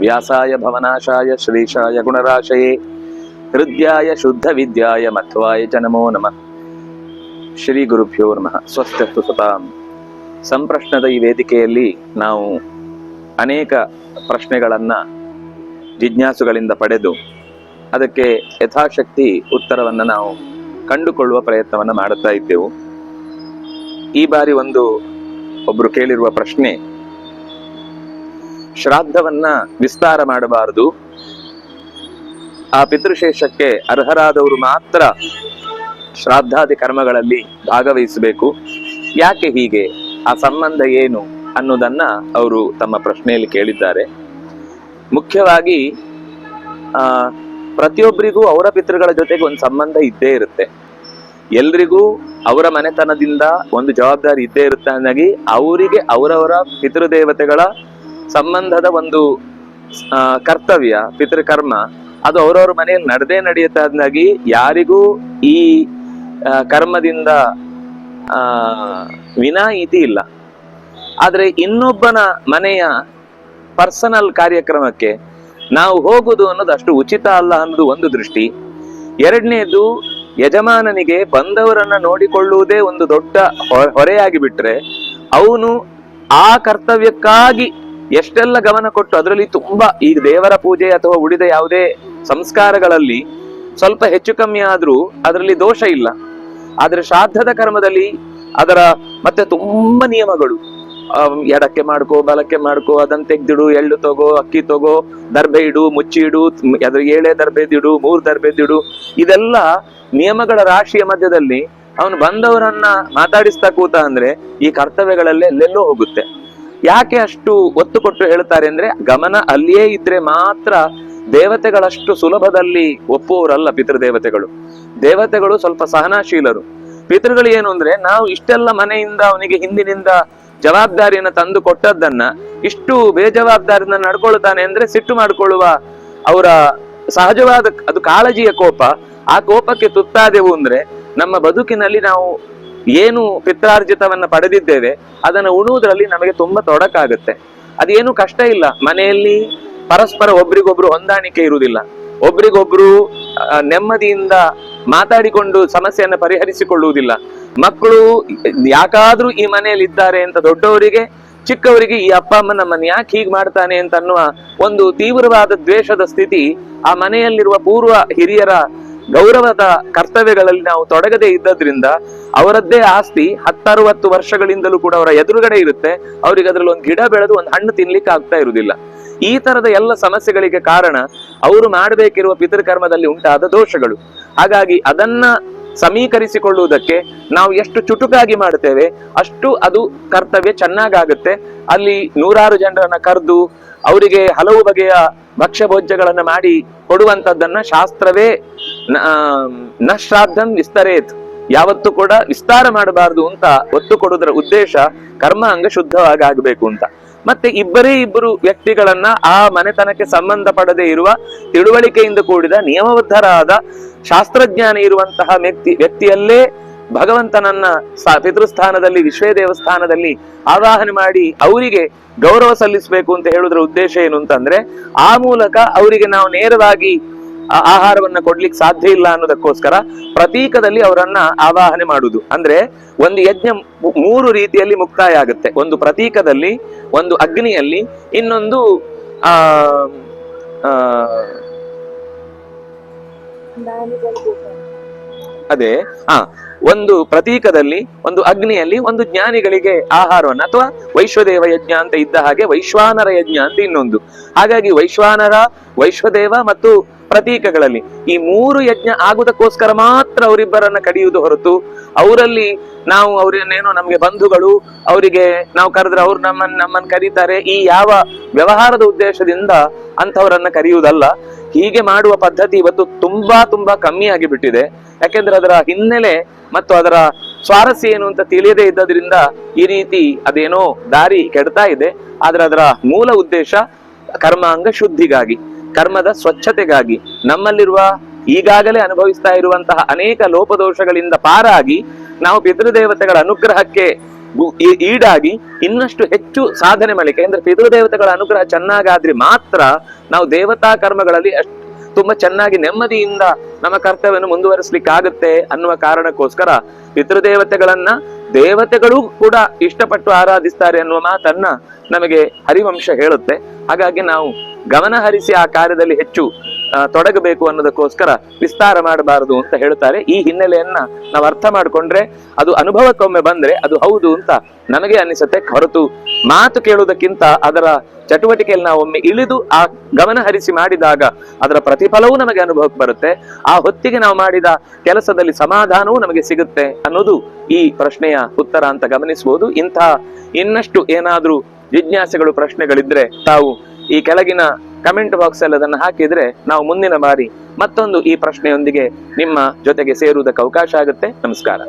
ವ್ಯಾಸಾಯ ಭವನಾಶಾಯ ಶ್ರೀಶಾಯ ಗುಣರಾಶಯೇ ಹೃದಯಾಯ ಶುದ್ಧ ವಿದ್ಯಾಯ ಮಧ್ವಾಯ ಚ ನಮೋ ನಮಃ ಶ್ರೀ ಗುರುಭ್ಯೋ ನಮಃ ಸ್ವಸ್ಥಸ್ತು ಸತಾಂ ಸಂಪ್ರಶ್ನದ ಈ ವೇದಿಕೆಯಲ್ಲಿ ನಾವು ಅನೇಕ ಪ್ರಶ್ನೆಗಳನ್ನು ಜಿಜ್ಞಾಸುಗಳಿಂದ ಪಡೆದು ಅದಕ್ಕೆ ಯಥಾಶಕ್ತಿ ಉತ್ತರವನ್ನು ನಾವು ಕಂಡುಕೊಳ್ಳುವ ಪ್ರಯತ್ನವನ್ನು ಮಾಡುತ್ತಾ ಇದ್ದೆವು. ಈ ಬಾರಿ ಒಂದು ಒಬ್ಬರು ಕೇಳಿರುವ ಪ್ರಶ್ನೆ ಶ್ರಾದ್ದವನ್ನ ವಿಸ್ತಾರ ಮಾಡಬಾರದು. ಆ ಪಿತೃಶೇಷಕ್ಕೆ ಅರ್ಹರಾದವರು ಮಾತ್ರ ಶ್ರಾದ್ದಾದಿ ಕರ್ಮಗಳಲ್ಲಿ ಭಾಗವಹಿಸಬೇಕು. ಯಾಕೆ ಹೀಗೆ? ಆ ಸಂಬಂಧ ಏನು ಅನ್ನೋದನ್ನ ಅವರು ತಮ್ಮ ಪ್ರಶ್ನೆಯಲ್ಲಿ ಕೇಳಿದ್ದಾರೆ. ಮುಖ್ಯವಾಗಿ, ಆ, ಪ್ರತಿಯೊಬ್ಬರಿಗೂ ಅವರ ಪಿತೃಗಳ ಜೊತೆಗೆ ಒಂದು ಸಂಬಂಧ ಇದ್ದೇ ಇರುತ್ತೆ. ಎಲ್ರಿಗೂ ಅವರ ಮನೆತನದಿಂದ ಒಂದು ಜವಾಬ್ದಾರಿ ಇದ್ದೇ ಇರುತ್ತೆ ಅನ್ನಾಗಿ ಅವರಿಗೆ ಅವರವರ ಪಿತೃದೇವತೆಗಳ ಸಂಬಂಧದ ಒಂದು ಕರ್ತವ್ಯ, ಪಿತೃಕರ್ಮ, ಅದು ಅವರವ್ರ ಮನೆಯಲ್ಲಿ ನಡೆದೇ ನಡೆಯುತ್ತೆ ಹಾಗಾಗಿ ಯಾರಿಗೂ ಈ ಕರ್ಮದಿಂದ ವಿನಾಯಿತಿ ಇಲ್ಲ. ಆದರೆ ಇನ್ನೊಬ್ಬನ ಮನೆಯ ಪರ್ಸನಲ್ ಕಾರ್ಯಕ್ರಮಕ್ಕೆ ನಾವು ಹೋಗುದು ಅನ್ನೋದು ಅಷ್ಟು ಉಚಿತ ಅಲ್ಲ ಅನ್ನೋದು ಒಂದು ದೃಷ್ಟಿ. ಎರಡನೇದು, ಯಜಮಾನನಿಗೆ ಬಂದವರನ್ನ ನೋಡಿಕೊಳ್ಳುವುದೇ ಒಂದು ದೊಡ್ಡ ಹೊರೆಯಾಗಿ ಬಿಟ್ರೆ ಅವನು ಆ ಕರ್ತವ್ಯಕ್ಕಾಗಿ ಎಷ್ಟೆಲ್ಲ ಗಮನ ಕೊಟ್ಟು ಅದರಲ್ಲಿ ತುಂಬಾ ಈ ದೇವರ ಪೂಜೆ ಅಥವಾ ಉಳಿದ ಯಾವುದೇ ಸಂಸ್ಕಾರಗಳಲ್ಲಿ ಸ್ವಲ್ಪ ಹೆಚ್ಚು ಕಮ್ಮಿ ಆದ್ರೂ ಅದರಲ್ಲಿ ದೋಷ ಇಲ್ಲ. ಆದ್ರೆ ಶ್ರಾದ್ದದ ಕರ್ಮದಲ್ಲಿ ಅದರ ಮತ್ತೆ ತುಂಬಾ ನಿಯಮಗಳು. ಎಡಕ್ಕೆ ಮಾಡ್ಕೋ, ಬಲಕ್ಕೆ ಮಾಡ್ಕೋ, ಅದನ್ನ ತೆಗ್ದಿಡು, ಎಳ್ಳು ತಗೋ, ಅಕ್ಕಿ ತಗೋ ದರ್ಬೆ ಇಡು, ಮುಚ್ಚಿ ಇಡು, ಅದ್ರ ಏಳೆ ದರ್ಬೆದಿಡು ಮೂರ್ ದರ್ಬೆದಿಡು ಇದೆಲ್ಲ ನಿಯಮಗಳ ರಾಶಿಯ ಮಧ್ಯದಲ್ಲಿ ಅವನು ಬಂದವರನ್ನ ಮಾತಾಡಿಸ್ತಾ ಕೂತ ಅಂದ್ರೆ ಈ ಕರ್ತವ್ಯಗಳಲ್ಲೇ ಎಲ್ಲೆಲ್ಲೋ ಹೋಗುತ್ತೆ. ಯಾಕೆ ಅಷ್ಟು ಒತ್ತು ಕೊಟ್ಟು ಹೇಳ್ತಾರೆ ಅಂದ್ರೆ ಗಮನ ಅಲ್ಲಿಯೇ ಇದ್ರೆ ಮಾತ್ರ ದೇವತೆಗಳಷ್ಟು ಸುಲಭದಲ್ಲಿ ಒಪ್ಪುವವರಲ್ಲ ಪಿತೃದೇವತೆಗಳು. ದೇವತೆಗಳು ಸ್ವಲ್ಪ ಸಹನಾಶೀಲರು. ಪಿತೃಗಳು ಏನು ಅಂದ್ರೆ ನಾವು ಇಷ್ಟೆಲ್ಲ ಮನೆಯಿಂದ ಅವನಿಗೆ ಹಿಂದಿನಿಂದ ಜವಾಬ್ದಾರಿಯನ್ನ ತಂದು ಕೊಟ್ಟದ್ದನ್ನ ಇಷ್ಟು ಬೇಜವಾಬ್ದಾರಿಯಿಂದ ನಡ್ಕೊಳ್ತಾನೆ ಅಂದ್ರೆ ಸಿಟ್ಟು ಮಾಡಿಕೊಳ್ಳುವ ಅವರ ಸಹಜವಾದ ಅದು ಕಾಳಜಿಯ ಕೋಪ ಆ ಕೋಪಕ್ಕೆ ತುತ್ತಾದೆವು ಅಂದ್ರೆ ನಮ್ಮ ಬದುಕಿನಲ್ಲಿ ನಾವು ಏನು ಪಿತ್ರಾರ್ಜಿತವನ್ನ ಪಡೆದಿದ್ದೇವೆ, ಅದನ್ನ ಉಣುವುದರಲ್ಲಿ ನಮಗೆ ತುಂಬಾ ತೊಡಕಾಗುತ್ತೆ. ಅದೇನು ಕಷ್ಟ ಇಲ್ಲ. ಮನೆಯಲ್ಲಿ ಪರಸ್ಪರ ಒಬ್ರಿಗೊಬ್ರು ಹೊಂದಾಣಿಕೆ ಇರುವುದಿಲ್ಲ. ಒಬ್ರಿಗೊಬ್ರು ನೆಮ್ಮದಿಯಿಂದ ಮಾತಾಡಿಕೊಂಡು ಸಮಸ್ಯೆಯನ್ನು ಪರಿಹರಿಸಿಕೊಳ್ಳುವುದಿಲ್ಲ. ಮಕ್ಕಳು ಯಾಕಾದ್ರೂ ಈ ಮನೆಯಲ್ಲಿ ಇದ್ದಾರೆ ಅಂತ ದೊಡ್ಡವರಿಗೆ, ಚಿಕ್ಕವರಿಗೆ ಈ ಅಪ್ಪ ಅಮ್ಮ ನಮ್ಮನ್ನು ಯಾಕೆ ಹೀಗೆ ಮಾಡ್ತಾನೆ ಅಂತ ಅನ್ನುವ ಒಂದು ತೀವ್ರವಾದ ದ್ವೇಷದ ಸ್ಥಿತಿ ಆ ಮನೆಯಲ್ಲಿರುವ ಪೂರ್ವ ಹಿರಿಯರ ಗೌರವದ ಕರ್ತವ್ಯಗಳಲ್ಲಿ ನಾವು ತೊಡಗದೆ ಇದ್ದದ್ರಿಂದ ಅವರದ್ದೇ ಆಸ್ತಿ ಹತ್ತರುವತ್ತು ವರ್ಷಗಳಿಂದಲೂ ಕೂಡ ಅವರ ಎದುರುಗಡೆ ಇರುತ್ತೆ. ಅವ್ರಿಗೆ ಅದರಲ್ಲಿ ಒಂದು ಗಿಡ ಬೆಳೆದು ಒಂದು ಹಣ್ಣು ತಿನ್ಲಿಕ್ಕೆ ಆಗ್ತಾ ಇರುವುದಿಲ್ಲ. ಈ ತರದ ಎಲ್ಲ ಸಮಸ್ಯೆಗಳಿಗೆ ಕಾರಣ ಅವರು ಮಾಡಬೇಕಿರುವ ಪಿತೃಕರ್ಮದಲ್ಲಿ ಉಂಟಾದ ದೋಷಗಳು. ಹಾಗಾಗಿ ಅದನ್ನ ಸಮೀಕರಿಸಿಕೊಳ್ಳುವುದಕ್ಕೆ ನಾವು ಎಷ್ಟು ಚುಟುಕಾಗಿ ಮಾಡ್ತೇವೆ ಅಷ್ಟು ಅದು ಕರ್ತವ್ಯ ಚೆನ್ನಾಗಾಗುತ್ತೆ. ಅಲ್ಲಿ ನೂರಾರು ಜನರನ್ನ ಕರೆದು ಅವರಿಗೆ ಹಲವು ಬಗೆಯ ಭಕ್ಷ್ಯ ಭೋಜ್ಯಗಳನ್ನ ಮಾಡಿ ಕೊಡುವಂತದ್ದನ್ನ ಶಾಸ್ತ್ರವೇ ನ- ಶ್ರಾದ್ದಂ ವಿಸ್ತರೇತ್. ಯಾವತ್ತು ಕೂಡ ವಿಸ್ತಾರ ಮಾಡಬಾರದು ಅಂತ ಒತ್ತು ಕೊಡೋದ್ರ ಉದ್ದೇಶ ಕರ್ಮ ಅಂಗ ಶುದ್ಧವಾಗಿ ಆಗಬೇಕು ಅಂತ. ಮತ್ತೆ ಇಬ್ಬರೇ ಇಬ್ಬರು ವ್ಯಕ್ತಿಗಳನ್ನ ಆ ಮನೆತನಕ್ಕೆ ಸಂಬಂಧ ಪಡದೆ ಇರುವ ತಿಳುವಳಿಕೆಯಿಂದ ಕೂಡಿದ ನಿಯಮಬದ್ಧರಾದ ಶಾಸ್ತ್ರಜ್ಞಾನ ಇರುವಂತಹ ವ್ಯಕ್ತಿ, ವ್ಯಕ್ತಿಯಲ್ಲೇ ಭಗವಂತನನ್ನ ಪಿತೃಸ್ಥಾನದಲ್ಲಿ ವಿಶ್ವೇ ದೇವಸ್ಥಾನದಲ್ಲಿ ಆವಾಹನೆ ಮಾಡಿ ಅವರಿಗೆ ಗೌರವ ಸಲ್ಲಿಸಬೇಕು ಅಂತ ಹೇಳುದ್ರ ಉದ್ದೇಶ ಏನು ಅಂತಂದ್ರೆ ಆ ಮೂಲಕ ಅವರಿಗೆ ನಾವು ನೇರವಾಗಿ ಆಹಾರವನ್ನ ಕೊಡ್ಲಿಕ್ಕೆ ಸಾಧ್ಯ ಇಲ್ಲ ಅನ್ನೋದಕ್ಕೋಸ್ಕರ ಪ್ರತೀಕದಲ್ಲಿ ಅವರನ್ನ ಆವಾಹನೆ ಮಾಡುದು. ಅಂದ್ರೆ ಒಂದು ಯಜ್ಞ ಮೂರು ರೀತಿಯಲ್ಲಿ ಮುಕ್ತಾಯ ಆಗುತ್ತೆ. ಒಂದು ಪ್ರತೀಕದಲ್ಲಿ, ಒಂದು ಅಗ್ನಿಯಲ್ಲಿ, ಇನ್ನೊಂದು ಆ, ಅದೇ, ಆ, ಒಂದು ಪ್ರತೀಕದಲ್ಲಿ, ಒಂದು ಅಗ್ನಿಯಲ್ಲಿ, ಒಂದು ಜ್ಞಾನಿಗಳಿಗೆ ಆಹಾರವನ್ನು, ಅಥವಾ ವೈಶ್ವದೇವ ಯಜ್ಞ ಅಂತ ಇದ್ದ ಹಾಗೆ ವೈಶ್ವಾನರ ಯಜ್ಞ ಅಂತ ಇನ್ನೊಂದು. ಹಾಗಾಗಿ ವೈಶ್ವಾನರ, ವೈಶ್ವದೇವ ಮತ್ತು ಪ್ರತೀಕಗಳಲ್ಲಿ. ಈ ಮೂರು ಯಜ್ಞ ಆಗುವುದಕ್ಕೋಸ್ಕರ ಮಾತ್ರ ಅವರಿಬ್ಬರನ್ನ ಕಡಿಯುವುದು ಹೊರತು, ಅವರಲ್ಲಿ ನಾವು ಅವ್ರನ್ನೇನೋ ನಮ್ಗೆ ಬಂಧುಗಳು, ಅವರಿಗೆ ನಾವು ಕರೆದ್ರೆ ಅವ್ರು ನಮ್ಮನ್ನ ನಮ್ಮನ್ನ ಕರೀತಾರೆ, ಈ ಯಾವ ವ್ಯವಹಾರದ ಉದ್ದೇಶದಿಂದ ಅಂಥವರನ್ನ ಕರೆಯುವುದಲ್ಲ. ಹೀಗೆ ಮಾಡುವ ಪದ್ಧತಿ ಇವತ್ತು ತುಂಬಾ ತುಂಬಾ ಕಮ್ಮಿ ಆಗಿಬಿಟ್ಟಿದೆ. ಯಾಕೆಂದ್ರೆ ಅದರ ಹಿನ್ನೆಲೆ ಮತ್ತು ಅದರ ಸ್ವಾರಸ್ಯ ಏನು ಅಂತ ತಿಳಿಯದೇ ಇದ್ದದ್ರಿಂದ ಈ ರೀತಿ ಅದೇನೋ ದಾರಿ ಕೆಡ್ತಾ ಇದೆ. ಆದ್ರೆ ಅದರ ಮೂಲ ಉದ್ದೇಶ ಕರ್ಮಾಂಗ ಶುದ್ಧಿಗಾಗಿ. ಕರ್ಮದ ಸ್ವಚ್ಛತೆಗಾಗಿ ನಮ್ಮಲ್ಲಿರುವ ಈಗಾಗಲೇ ಅನುಭವಿಸ್ತಾ ಇರುವಂತಹ ಅನೇಕ ಲೋಪದೋಷಗಳಿಂದ ಪಾರಾಗಿ ನಾವು ಪಿತೃದೇವತೆಗಳ ಅನುಗ್ರಹಕ್ಕೆ ಈಡಾಗಿ ಇನ್ನಷ್ಟು ಹೆಚ್ಚು ಸಾಧನೆ ಮಾಡಲಿಕ್ಕೆ ಅಂದ್ರೆ ಪಿತೃದೇವತೆಗಳ ಅನುಗ್ರಹ ಚೆನ್ನಾಗಾದ್ರೆ ಮಾತ್ರ ನಾವು ದೇವತಾ ಕರ್ಮಗಳಲ್ಲಿ ಅಷ್ಟು ತುಂಬಾ ಚೆನ್ನಾಗಿ ನೆಮ್ಮದಿಯಿಂದ ನಮ್ಮ ಕರ್ತವ್ಯವನ್ನು ಮುಂದುವರಿಸಲಿಕ್ಕೆ ಆಗುತ್ತೆ ಅನ್ನುವ ಕಾರಣಕ್ಕೋಸ್ಕರ ಪಿತೃದೇವತೆಗಳನ್ನ ದೇವತೆಗಳು ಕೂಡ ಇಷ್ಟಪಟ್ಟು ಆರಾಧಿಸ್ತಾರೆ ಅನ್ನುವ ಮಾತನ್ನ ನಮಗೆ ಹರಿವಂಶ ಹೇಳುತ್ತೆ. ಹಾಗಾಗಿ ನಾವು ಗಮನ ಹರಿಸಿ ಆ ಕಾರ್ಯದಲ್ಲಿ ಹೆಚ್ಚು ತೊಡಗಬೇಕು ಅನ್ನೋದಕ್ಕೋಸ್ಕರ ವಿಸ್ತಾರ ಮಾಡಬಾರದು ಅಂತ ಹೇಳ್ತಾರೆ ಈ ಹಿನ್ನೆಲೆಯನ್ನ ನಾವು ಅರ್ಥ ಮಾಡಿಕೊಂಡ್ರೆ ಅದು ಅನುಭವಕ್ಕೊಮ್ಮೆ ಬಂದ್ರೆ ಅದು ಹೌದು ಅಂತ ನಮಗೆ ಅನಿಸುತ್ತೆ ಹೊರತು ಮಾತು ಕೇಳುವುದಕ್ಕಿಂತ ಅದರ ಚಟುವಟಿಕೆಯಲ್ಲಿ ನಾವು ಒಮ್ಮೆ ಇಳಿದು ಆ ಗಮನ ಹರಿಸಿ ಮಾಡಿದಾಗ ಅದರ ಪ್ರತಿಫಲವೂ ನಮಗೆ ಅನುಭವಕ್ಕೆ ಬರುತ್ತೆ. ಆ ಹೊತ್ತಿಗೆ ನಾವು ಮಾಡಿದ ಕೆಲಸದಲ್ಲಿ ಸಮಾಧಾನವೂ ನಮಗೆ ಸಿಗುತ್ತೆ ಅನ್ನೋದು ಈ ಪ್ರಶ್ನೆಯ ಉತ್ತರ ಅಂತ ಗಮನಿಸಬಹುದು ಇಂತಹ ಇನ್ನಷ್ಟು ಏನಾದ್ರೂ ಜಿಜ್ಞಾಸೆಗಳು, ಪ್ರಶ್ನೆಗಳಿದ್ರೆ ತಾವು ಈ ಕೆಳಗಿನ ಕಮೆಂಟ್ ಬಾಕ್ಸ್ ಅಲ್ಲಿ ಅದನ್ನು ಹಾಕಿದ್ರೆ ನಾವು ಮುಂದಿನ ಬಾರಿ ಮತ್ತೊಂದು ಈ ಪ್ರಶ್ನೆಯೊಂದಿಗೆ ನಿಮ್ಮ ಜೊತೆಗೆ ಸೇರುವುದಕ್ಕೆ ಅವಕಾಶ ಆಗುತ್ತೆ. ನಮಸ್ಕಾರ.